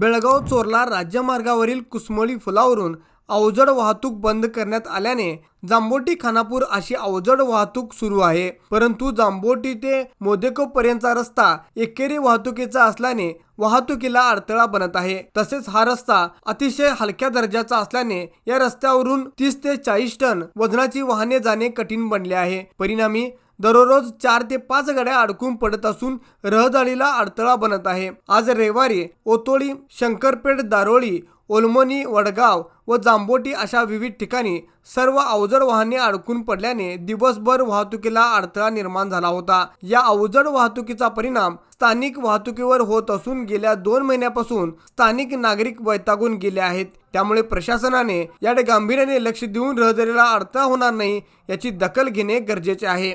बेळगाव चोरला राज्यमार्गावरील कुसमळी पुलावरून अवजड वाहतूक बंद करण्यात आल्याने जांबोटी खानापूर अशी अवजड वाहतूक सुरू आहे. परंतु जांबोटी ते मोदेको पर्यंतचा रस्ता एकेरी वाहतुकीचा असल्याने वाहतुकीला अडथळा बनत आहे. तसेच हा रस्ता अतिशय हलक्या दर्जाचा असल्याने या रस्त्यावरून तीस ते चाळीस टन वजनाची वाहने जाणे कठीण बनले आहे. परिणामी दररोज चार ते पाच गाड्या अडकून पडत असून रहदारीला अडथळा बनत आहे. आज रविवारी ओतोळी शंकरपेठ दारोळी ओलमनी वडगाव व जांबोटी अशा विविध ठिकाणी सर्व अवजड वाहने अडकून पडल्याने दिवसभर वाहतुकीला अडथळा निर्माण झाला होता. या अवजड वाहतुकीचा परिणाम स्थानिक वाहतुकीवर होत असून गेल्या दोन महिन्यापासून स्थानिक नागरिक वैतागून गेले आहेत. त्यामुळे प्रशासनाने याकडे गांभीर्याने लक्ष देऊन रहदारीला अडथळा होणार नाही याची दखल घेणे गरजेचे आहे.